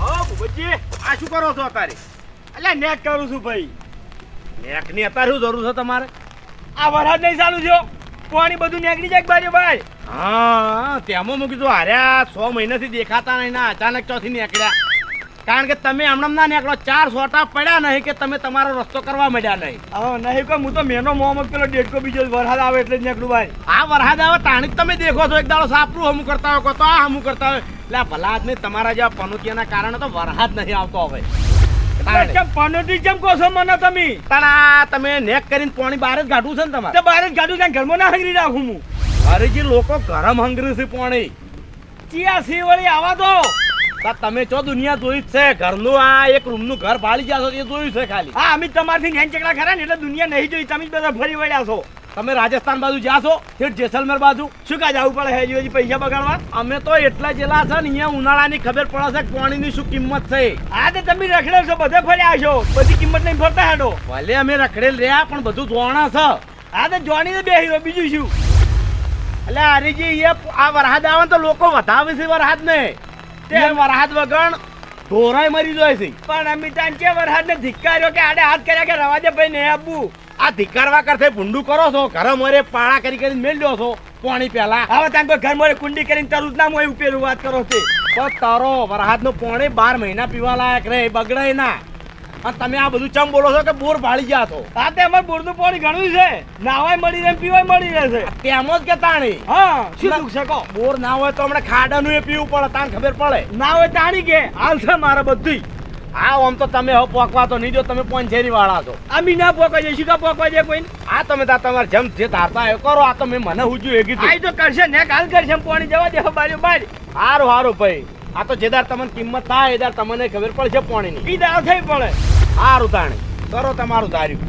ઓ ભૂપતજી, આ કરો છો અત્યારે? એટલે નેક કરું છું ભાઈ. નેકની અત્યારે શું જરૂર છે તમારે? આ વરસાદ નહીં ચાલુ થયો. પાણી બધું નીકળી જાય ભાઈ? હા તેમાં મેં કીધું હાર્યા છ મહિનાથી દેખાતા નહીં ના અચાનક ચોથી નીકળ્યા. કારણ કે તમે હમણાં ના નીકળો. ચાર સોટા પડ્યા નહીં કે તમે તમારો રસ્તો કરવા મળ્યા નહીં. હવે નહીં કહું હું તો મેનો મોહમ્મદ પેલો ડેટકો બીજો વરસાદ આવે એટલે જ નીકળું ભાઈ. આ વરસાદ આવે તાણી તમે દેખો છો. એક દાડો સાપરું હમું કરતા હોય તો આ હમું કરતા હોય. એટલે ભલા આદમી તમારા જેવા પનોતિયાના કારણે તો વરસાદ નહીં આવતો હવે. તાણે. કેમ કહો છો મને તમે? પણ આ તમે નેક કરીને પાણી બહાર જ કાઢવું છે ને તમારે. બહાર જ કાઢું ત્યાં ઘરમાં ના હંગરી રાખું હું. જે લોકો ગરમ હંગરી છે પાણી. ચિયા સી વળી આવા દો તમે ચો દુનિયા જોઈ જ છે? ઘરનું આ એક રૂમનું ઘર ભાળી ગયા છો એ જોયું છે ખાલી. હા અમે તમારથી નેન ચકડા ખરા ને એટલે દુનિયા નહીં જોઈ તમે જ બધા ફરી વળ્યા છો. તમે રાજસ્થાન બાજુ જ્યાં છો ઠેઠ જેસલમેર બાજુ. શું કા જવું પડે હેજી હજી પૈસા બગાડવા? અમે તો એટલા જેલા છે ને અહીંયા ઉનાળાની ખબર પડે છે પાણીની શું કિંમત છે. આ તો તમે રખડેલ છો બધે ફર્યા છો. બધી કિંમત નહીં ફરતા હેડો. ભલે અમે રખડેલ રહ્યા પણ બધું જોણા છે. આ તો જોડીને બે હીરો બીજું શું? એટલે હરીજી આ વરહાદ આવે તો લોકો વધાવે છે વરહાદ ને તે વરસાદ વગર ઢોરાય મરી જાય છે. પણ અમિતાન કે વરસાદ ને ધિક્કાર્યો કે આડે હાથ કર્યા કે રવાજે ભાઈ નહીં આપવું આ ધિક્કારવા કરતે ભૂંડું કરો છો. ઘરે મરે પાળા કરી કરીને મેલ છો. પાણી પેલા હવે કોઈ ઘર મોરે કુંડી કરીને તરું ના મોય ઉપેલું વાત કરો છે. તો તારો વરસાદનું પાણી બાર મહિના પીવા લાયક રહે બગડે ના. અને તમે આ બધું ચમ બોલો છો કે બોર ભાળી ગયા છો? હા તે અમારે બોરનું પાણી ઘણું છે. નાવાય મળી રહે પીવાય મળી રહે છે. તેમ જ કે તાણી. હા શું દુઃખ કહો. બોર ના હોય તો હમણાં ખાડાનું એ પીવું પડે તાણ ખબર પડે. ના હોય તાણી કે. હાલ છે મારે બધી. હા આમ તો તમે હવે પોકવા તો નહીં જો તમે પોંચેરી વાળા છો. અમે ના પોકવા જઈશું કા પોકવા જાય કોઈ આ તમે તા તમારે જેમ જે ધારતા એ કરો આ તો મેં મને હુજ્યું એ આ તો કરશે ને કાલ કરશે પોણી જવા દેવા બાજુ બાજ. હારું સારું ભાઈ. આ તો જેદાર તમને કિંમત થાય એદાર તમને ખબર પડશે પાણીની. પીધા થઈ પડે. સારું તાણી કરો તમારું ધાર્યું.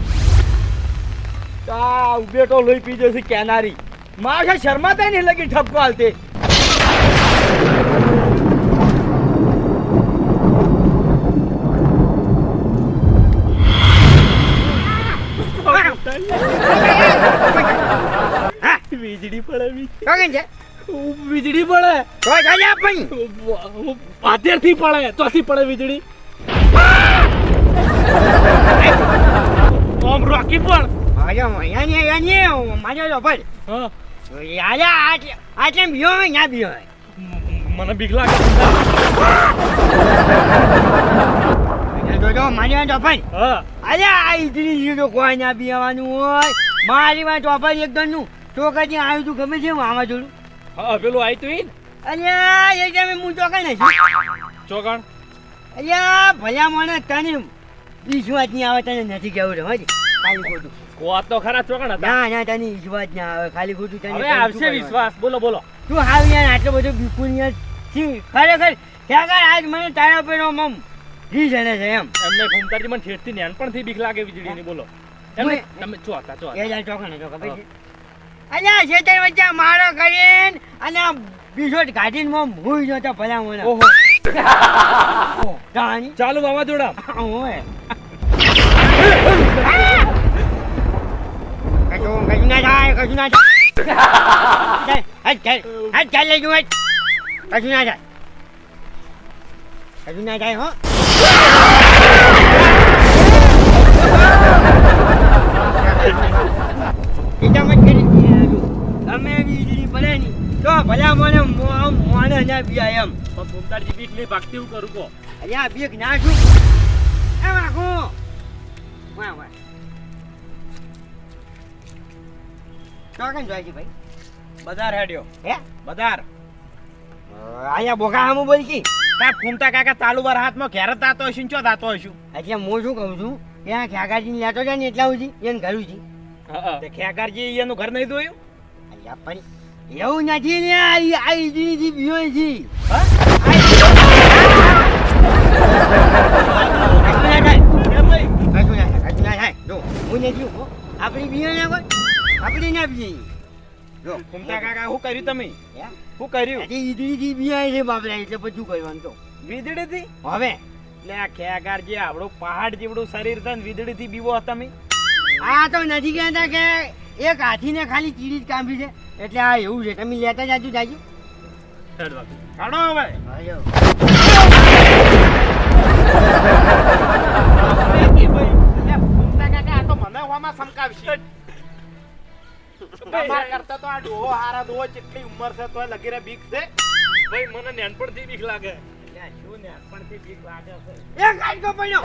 આ ઉબેટો લોહી પી જશે કેનારી. માખે શર્મા થાય નહીં લગી ઠપકો હાલતે વીજળી પડે કોણ છે? વીજળી પડે. તો જાજા પણ પાતેરથી પડે. ચોથી પડે વીજળી. ઓમ રોકી પણ. મારો અહીંયા ને અહીંયા ને માજો જો ભાઈ. હા. યાર આ આટલે બીયો હોય ના બીયો મને બીક લાગે તો તો મારો તો અરે આ ઈડલી જીરો કોઈ ના બીવાનું હોય. મારી વાંચો ભાઈ એકદમનું તો કદી આવ્યું તું ગમે છે આમાં જોડું. હા પેલું આઈ તું અલ્યા એ ટાઈમે હું ચોકડ નથી ચોકાણ? અલ્યા ભલા મને તને વિશ્વાસ નહીં આવે તને નથી કહેવું રે હજી. ખાલી ખોટું. કોત તો ખરા ચોકણ હતા. ના ના તને વિશ્વાસ ના આવે ખાલી ખોટું તને હવે આવશે વિશ્વાસ. બોલો બોલો. તું હાવ યાર આટલો બધો બિલકુલ યાર. છી ખરેખર ક્યાં આજ મને તારા પર મમ જી જણે છે એમ. એમને ઘૂમતાજી મને ઠેઠથી નાનપણથી બીક લાગે વીજળીની બોલો. એમને તમે ચો હતા ચો એ જાય ખબર છે અલ્યા શેતર વચ્ચે મારો કરીને અને બિસ્કોટ કાઢીને મમ ભૂઈ નતો ભલા મને. ઓહો. ચાલુ વાવાઝોડા. ઓય. કશું કશું ના થાય કશું ના થાય. હટ ચાલ હટ ચાલ લેજો હટ કશું ના થાય. કશું ના થાય હો ઈટા મત કરી તમે વીજળી પડે ની તો ભલા મને મો- મોને ના બીયા એમ. પણ ઘૂમતાજી બીક નહીં ભાગતી હું કરું કો અલ્યા બીક ના છું એ વાગો વાહ વાહ. તો જાય છે ભાઈ? બજાર હેડ્યો. હે? બજાર. અહીંયા બોકા હામું બોલ કી. તા ફૂમતા કાકા ચાલુ વાર હાથમાં ઘેર તાતો હશું ચો દાતો હશું? એટલે હું શું કહું છું? ત્યાં ખ્યાગારજી લેતો જાય ને એટલા સુધી એને ઘરું છે તે ખેગારજી એનું ઘર નહીં ધોયું? અહીંયા પણ એવું નથી ને આ ઈજળીથી બીયો છે થાય થાય થાય જો આપણી બીયો ના કોઈ આપણે ના બીએ જો. ફૂમતા કાકા શું કર્યું તમે શું કર્યું ઈડલીથી બિયાય છે બાપરા એટલે બધું કરવાનું તો વીજળીથી હવે એટલે આ ખેગારજી આપણું પહાડ જેવડું શરીર ને વીજળીથી બીવો તમે આ તો નથી કહેતા કે એક હાથીને ખાલી ચીડી જ કાંભી છે. એટલે આ એવું છે. તમે લેતા જાજુ જાજુ. કાઢો હવે. મને હોમાં સમકાવશે તમારા કરતા તો આ ડોહો હારા ડોહો કેટલી ઉંમર છે તોય લગી રે બીક છે. ભાઈ મને નેનપણથી બીક લાગે. શું ને આપણથી બીક લાગે છે? એ કાઢો પડ્યો.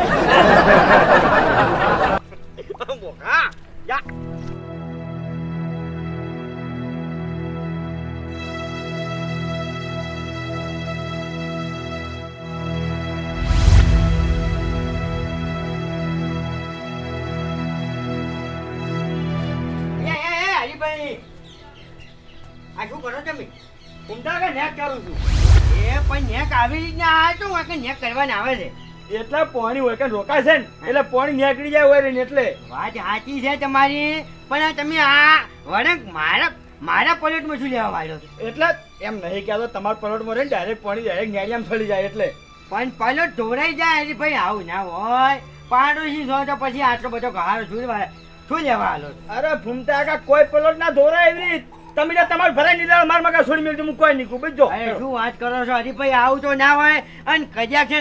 કરું છું. એ પણ નેક આવી રીતના શું હોય કે નેક કરવાના આવે છે. એટલે પાણી હોય કે રોકાશે ને એટલે પાણી નીકળી જાય હોય ને એટલે. વાત સાચી છે તમારી પણ આ તમે આ વળંક મારા મારા પલેટમાં શું લેવા માંડ્યો છો? એટલે એમ નહીં કહેતો તમારા પલોટમાં રહીને ડાયરેક્ટ પાણી ડાયરેક્ટ નેરિયામ ચડી જાય એટલે. પણ પલોટ ઢોરાઈ જાય એટલે ભાઈ આવું ના હોય. પાડોશી છો તો પછી આટલો બધો ઘારો શું લેવા શું લેવા હાલો અરે ફૂમતા કાકા કોઈ પલોટ ના ધોરાય એવી રીત. તમે જે તમારે ભરાઈ નીકળ્યા માર મગા છોડી મેળવી હું કોઈ નહીં કું બીજો અરે શું વાત કરો છો? હરીભાઈ આવું તો ના હોય. અને કજ્યા છે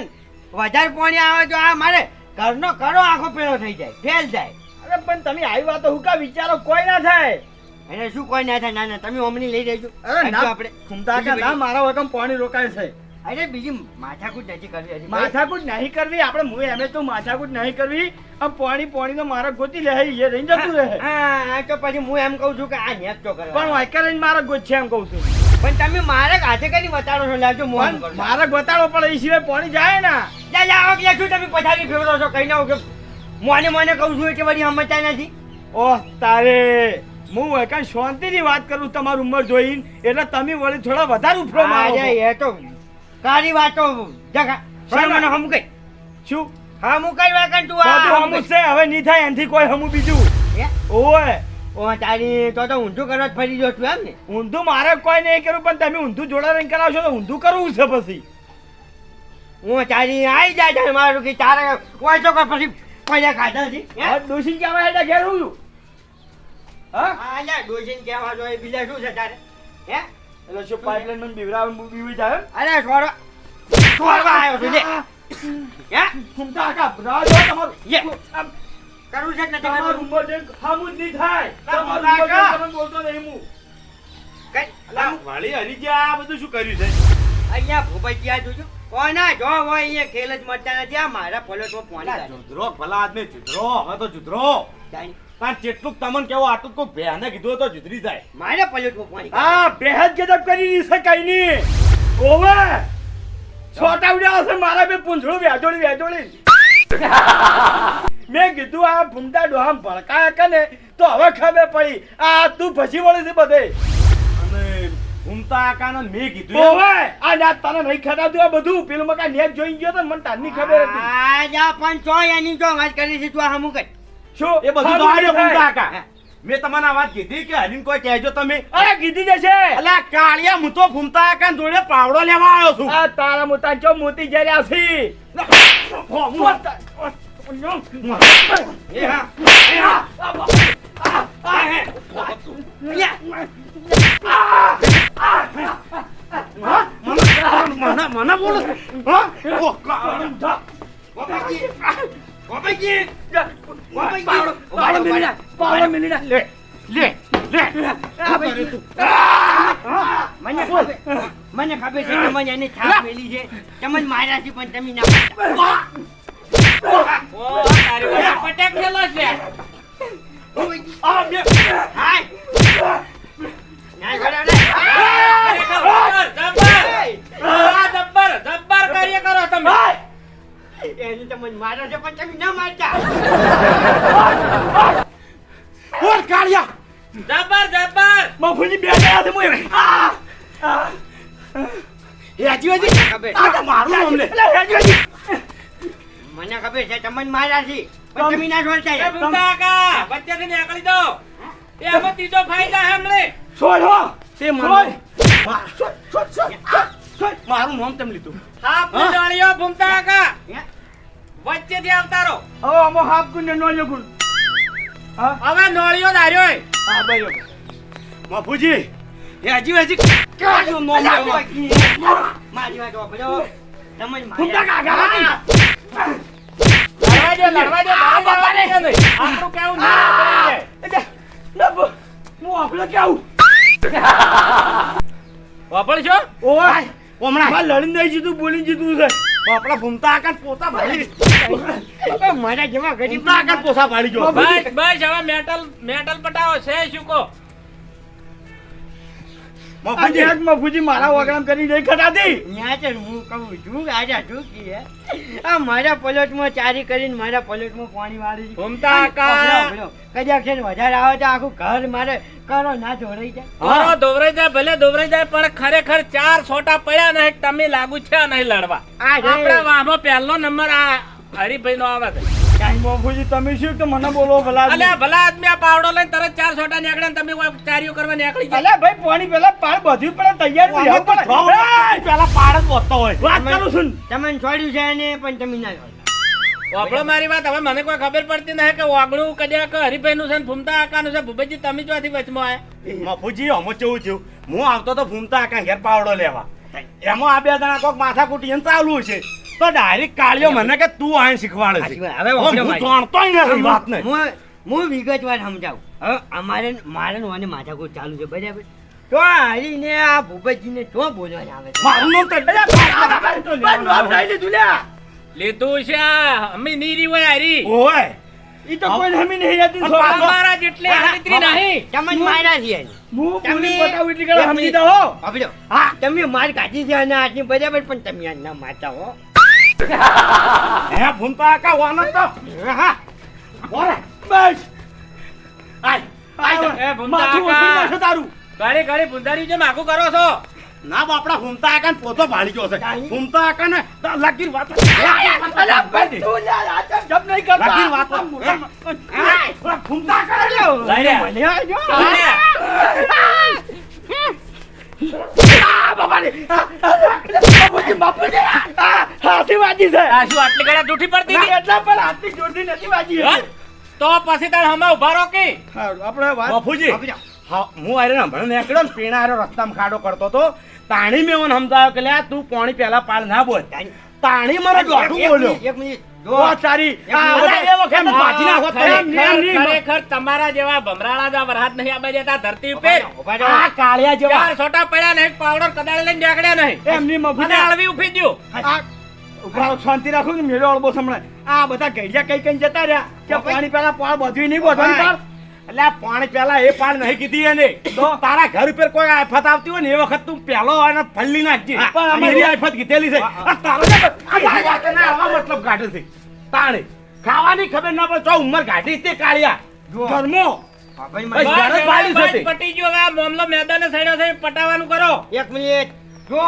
વધારે પાણી આવે તો આ મારે ઘરનો કરો આખો પેલો થઈ જાય ફેલ જાય. અરે પણ તમે આવી વાતો હું કા વિચારો? કોઈ ના થાય. એને શું કોઈ ના થાય? ના ના તમે ઓમની લઈ જજો અરે ના આપણે. ખુમતા ના મારા વગર પાણી રોકાય છે. અરે બીજી માથાકૂટ નથી કરવી. માથાકૂટ નહીં કરવી? આપણે હું એમ તો માથાકૂટ નહીં કરવી. આમ પાણી પાણી તો મારા ગોતી લે એ રહી જતું રહે. હા તો પછી હું એમ કહું છું કે આ નેત તો પણ કરવા વાયકા રહીને મારા ગોત છે એમ કહું છું. પણ તમે મારે હાથે કરી બતાડો છો લાવજો મોહન પણ મારા ગોતાળો પણ એ સિવાય પાણી જાય ને. જા જા કે શું તમે પછાડી ફેરવો છો કઈ ના કે મોને મને કહું છું એટલે વળી સમજતા નથી. ઓહ તારે. હું વાયકા શાંતિની વાત કરું તમારું ઉંમર જોઈને. એટલે તમે વળી થોડા વધારે ઉફરો છો. એ તો કારી વાતો જગા. શેના? મને હમ કઈ શું હા હું કઈ વાકન તું આ હમ છે હવે નહીં થાય એનથી કોઈ હમું બીજું. ઓય. ઓ તારી તો તો ઊંધું કરવા જ ફરી જો તું એમ ને. ઊંધું મારે કોઈ નહીં કર્યું પણ તમે ઊંધું જોડા રંગ કરાવશો તો ઊંધું કરવું છે પછી. હું તારી આઈ જાય છે મારું કે તારે કોઈ તો કોઈ પછી પૈસા ખાધા છે દોષી હવે એટલે ઘેર હું હા? હા જા ડોશીને કહેવા જોઈએ બીજા શું છે તારે? હે? એટલે શું પાઇપલાઇનમાં બીવરાવ બીવી જાય અરે છોડો. છોડવા આવ્યો છું લે. હે? કાકા રાહ જો તમારું લે. કરવું છે કે નથી તમારું? ઉંમર જોઈને ખામું જ નહીં થાય. ના, તમારું ઉંમર જોઈને તમે બોલતો નહીં હું. કઈ? વાળી ગયા આ બધું શું કર્યું છે? અહીંયા ભોપાઈ ત્યાં જોજો. કોના જો હોય અહીંયા ખેલ જ મળતા નથી. આ મારા પલોટમાં કાઢો. જુદરો ભલા આદમી જુદરો. હવે તો જુદરો. જાણી. પણ જેટલું તમને કેવો આટલું કોઈ બેહને કીધું તો જુદરી જાય. મારે પલટ મૂકવાની હા આ બેહદ ગજબ કરી છે કઈ નહીં ઓવે છોટા ઉડ્યા હશે મારા બે પૂંછડું વેચોડી વેચોડી મેં કીધું આ ભૂમતા ડોહામ ભડકાયા કને ને તો હવે ખબર પડી આ તું ફસી વળી છે બધે. અને ઘૂમતા કાનો મેં કીધું. ઓવે આ ના તને નહીં ખટાતું આ બધું પેલું મકા નેટ જોઈ ગયો તો મને તારની ખબર હતી. આ જા પણ ચોય એની જો વાત કરી છે તું આ હમું કઈ શું? એ બધું તો ખાલી આડે કાકા. મેં તમને આ વાત કીધી કે હરીન કોઈ કહેજો તમે. અરે કીધી જશે અલા કાળિયા હું તો ફૂમતા કાકા જોડે પાવડો લેવા આવ્યો છું. આ તારા મોટા ચો મોતી જર્યા છે એ હા એ હા. હા? મને મને મને બોલો હા? ઓ, પાવડો પાવડો પાવડો લે લે લે કરે. મને ખબર મને ખબર છે તમને એની છાપ મેલી છે. તમને માર્યા છે પણ તમે ના માર્યા. ગોપાજી, આ બે. હાય. ના ગોળા લે. એની મને માર્યા છે પણ તમે ના મારતા. ઓર કાળિયા. મફુજી બે ગયા છે મુએ આ આ. એ હજી હજી. આ તો મારું નામ લે. લે હેજી હેજી. મને ખબર છે તમને માર્યા છે. પણ તમે ના છોડતા યાર. છોડ હો. તે હમણે છોડો. તે મને છોડ, છોડ, છોડ. મારું નામ તેમ લીધું. હે? વચ્ચેથી આવતા રહો હવે અમો હાફ ગુણ ને ગુણ. હા? હવે નોળિયો ધાર્યો હા ભાઈઓ. બાપુજી. એ હજી હજી કાળિયું નોમ લેવા. મારી વાત વાપરો. તમે ભૂમતા. કાકા લડવા દો, લડવા દો, મારા બાપા. ને કે નહીં? આપણું કેવું ના આપણે. હું આપણે કેવું? વાપરશો? ઓય. હમણાં. આ લડીને નહીં જીતું બોલીને જીતું છે આપણા ભૂમતા આકાશ પોતા ભાડી અબે, મારા જેવા ગરીબ આકાશ પોસા ભાડી ગયો. બસ બસ હવે મેટલ મેટલ પટાવો છે શું કહો? આજે આજ મફુજી મારા વગડામ કરી નહીં ખટાતી ન્યા છે હું કહું છું રાજા શું કીએ આ મારા પલોટમાં ચારી કરીને મારા પલોટમાં પાણી વાળી ઘૂમતા કા. ભલો, ભલો. છે વધારે આવે તો આખું ઘર મારે કરો ના ધોરાઈ જાય. દોવરાઈ જાય ભલે દોવરાઈ જાય પણ ખરેખર ચાર છોટા પડ્યા ને તમે લાગુ છે નહીં લડવા. આપણા વાહમાં પહેલો નંબર આ હરિભાઈ નો આવે છે. તમે શું કે મને બોલો ભલા અલ્યા ભલા આદમી આ પાવડો લઈને તરત ચાર સોટા નીકળે ને તમે ચારીઓ કરવા નીકળી જાય અલ્યા ભાઈ પાણી પેલા પાડ બધું પણ તૈયાર રહેવું પડે. પેલા પાડ જ વધતો હોય. વાત કરું છું. ને. છોડ્યું છે ને પણ તમે ના છોડ્યું. મારી વાત હવે મને કોઈ ખબર પડતી નહીં કે વાગડું કદાચ હરિભાઈ નું છે ને ભૂમતા આકાનું છે. ભૂપેજી તમે ચોથી વચમાં આયા. મફુજી અમો કેવું થયું. હું આવતો તો ભૂમતા આકા ઘેર પાવડો લેવા. એમાં આ બે જણા કોક માથા કુટી ચાલુ છે. તો ડાયરેક્ટ કાળિયો મને કે તું આને શીખવાડે છે. હવે હું જાણતોય નથી વાત નહીં હું હું વિગતવાર સમજાવું. હવે અમારે મારે ને મને માથાકૂટ ચાલુ છે બરાબર? તો હરીને આ ભૂપતજીને શું બોલવાના આવે છે? મારું નામ તો નામ લઈ લીધું છે અમે નીરી હોય હારી. ઓય. ઈ તો કોઈ હમી નહીં રહેતી અમારા જેટલે હાલીત્રી નહીં. તમને મારા છે હું તમે- બોલી બતાવું એટલી કે સમજી દો હો. બાપડો, હા. તમે માર કાઢી છે અને આજની બરાબર પણ તમે ના મારતા હો. હે ભૂમતા આકા વાનો તો હા બોલે બસ આય આય એ ભૂમતા તારું ઘરે ઘરે ભૂંધારી જેમ આખું કરો છો ના બાપડા ભૂમતા આકા ને પોતો ભાળી ગયો છે? આકા ને લગીર વાત જપ નહીં કરતા. લગીર વાત આકા. લઈ લે. તો પછી તાર પીણા આરે રસ્તામાં ખાડો કરતો તો તાણી મેં સમજાવ્યો કે લ્યા તું પાણી પહેલા પાલ ના બોલ તાણી મારે દોઢું બોલ્યો. એક મિનિટ. બધા તમારા જેવા ભમરાળા વરહાદ નહીં આબા જતા ધરતી ઉપર આ કાળિયા જેવા. છોટા પડ્યા નહીં પાવડર કદાળ લઈને નીકળ્યા નહીં. એમની મફત આળવી ઉફી ગયો આ શાંતિ રાખું મેળો અળબો સંભળાય આ બધા ઘડિયા કઈ કઈ જતા રહ્યા. કે પાણી પેલા પાળ બધું નહીં પાળ. એટલે પાણી પેલા એ પાડ નહીં કીધી એને. તો? તારા ઘર ઉપર કોઈ આફત આવતી હોય ને એ વખત તું પેલો એને ફલ્લી નાખજે. પણ અમારી આફત કીધેલી છે. મતલબ કાઢે છે. તાણે ખાવાની ખબર ના પડે. તો ઉંમર કાઢી તે કાળિયા. ધર્મો મારી- જ. પટી ગયો મામલો મેદાને સડ્યો છે પટાવાનું કરો. એક મિનિટ. જો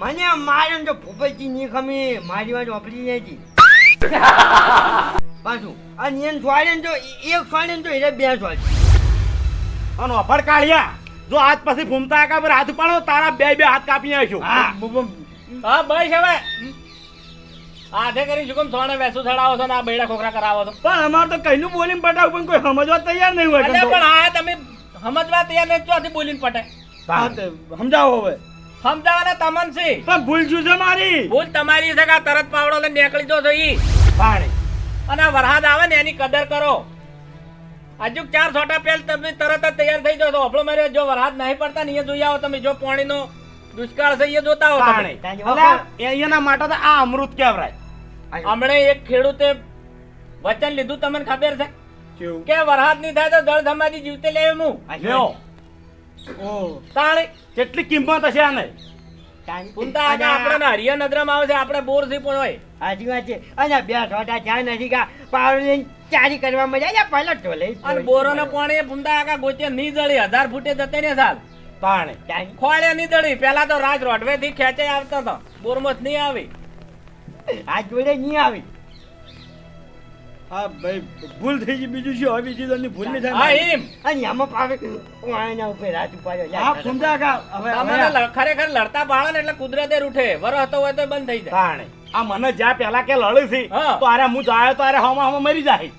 મને મારે ને તો ભૂપતજી ની ખમી. મારી વાત વાપરી નથી પાછું. અને એને છોડે ને તો એક છોડે ને તો એને બે છોડે અને અફડ કાળિયા જો આજ પછી ફૂમતા આકા પર હાથ પાડો તારા બે બે હાથ કાપી નાખ્યો હા. બસ હવે. આધે કરી શું કેમ સોને વેસુ થડાવો છો ને આ બેડા ખોખરા કરાવો છો? પણ અમાર તો કઈનું બોલીને પટાવ પણ કોઈ સમજવા તૈયાર નહીં હોય. પણ આ તમે સમજવા તૈયાર નહીં ચોથી બોલીને પટે? સમજાવો હવે. સમજાવવાના તમન છે. પણ ભૂલ છે મારી? ભૂલ તમારી છે કે તરત પાવડો લઈને નીકળી જો છો ઈ? પાણી. અને આ વરસાદ આવે ને એની કદર કરો. હજુ ચાર છોટા પેલ તમે તરત જ તૈયાર થઈ જાઓ છો આપણો મારે જો વરસાદ નહીં પડતા ને જોઈ આવો તમે જો પાણીનો દુષ્કાળ છે એ જોતા હો તમે. એના માટે તો આ અમૃત કહેવાય. હમણે એક ખેડૂતે વચન લીધું તમને ખબર છે? કે વરસાદ નહીં થાય તો દળ ધમાજી જીવતે લે હું. કેટલી કિંમત હશે આને? પૂનતા આગળ આપણે હરિયા નજરમાં આવે છે આપણે બોરથી પણ હોય. વાત છે. અને બે છોટા ચા નથી કા પાવડો ચારી કરવા મજા આવે. પહેલા ઢોલે અને બોરો ને પાણી પૂનતા આગળ ગોચે નહીં જળી હજાર ફૂટે જતે ને સાલ. પાણી ખોળે જળી પેલા તો રાજ રોડવે થી ખેંચે આવતો તો. બોરમાં જ નહીં આવી. આ જોડે નહીં આવી. હા ભાઈ ભૂલ થઈ ગઈ. બીજું શું? હવે બીજી તો ભૂલ નહીં હા એમ. અને આમાં પાવે વાયના ઉપર રાત ઉપાડ્યો. હા સમજા કા? હવે તમારે ખરેખર લડતા બાળા ને એટલે કુદરતે રૂઠે વરસતો હોય તો બંધ થઈ જાય. પાણી આ મને જ્યાં પેલા કે લડી છે તો અરે હું જાય તો અરે હમા હમા મરી જાય.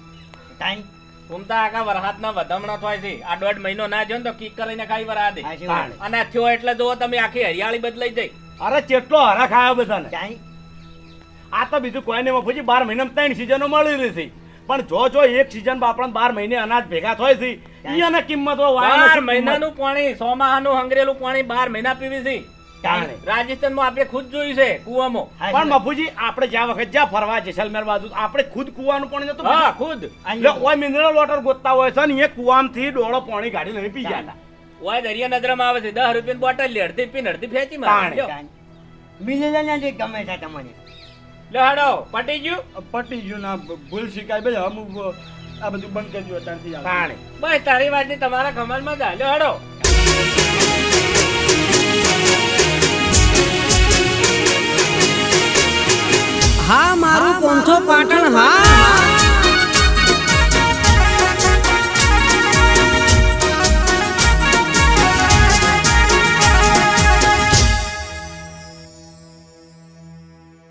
તાઈ ઘૂમતા આખા વરહાદના વધામણા થાય છે. આ દોઢ મહિનો ના જો ને તો કિક કરીને ખાઈ વરા દે. અને થયો એટલે જો તમે આખી હરિયાળી બદલાઈ જાય. અરે ચેટલો હરા ખાયો બધાને. ચાઈ. આ તો બીજું કોઈ નહીં મફુજી બાર મહિનામાં ત્રણ સિઝનો મળી રહી છે. પણ જો જો એક સિઝન આપણને બાર મહિને અનાજ ભેગા થાય છે ઈ કિંમત બાર મહિનાનું પાણી સોમાહાનું હંગરેલું પાણી બાર મહિના પીવી છે. રાજસ્થાનમાં આપણે ખુદ જોયું છે કુવામાં. પણ વાત. આપણે જ્યાં વખત જ્યાં ફરવા જેસલમેર બાજુ આપણે ખુદ કુવાનું પાણી નતું હા ખુદ. ઓય મિનરલ વોટર ગોતતા હોય છે ને એ કુવામથી ડોળો પાણી કાઢી લઈને પી ગયા ઓય દરિયા નજરમાં આવે છે દસ રૂપિયાની બોટલ લે અડધી પીને અડધી ફેંચી મારે. ગમે છે તમને લે હાડો પટી ગયું? પટી ગયું ના ભૂલ શીખાય બે અમુક આ બધું બંધ કરી દો ત્યાંથી પાણી. બસ તારી વાતની તમારા કમાલમાં જ લ્યો હાડો હા મારું પોંથો પાટણ હા.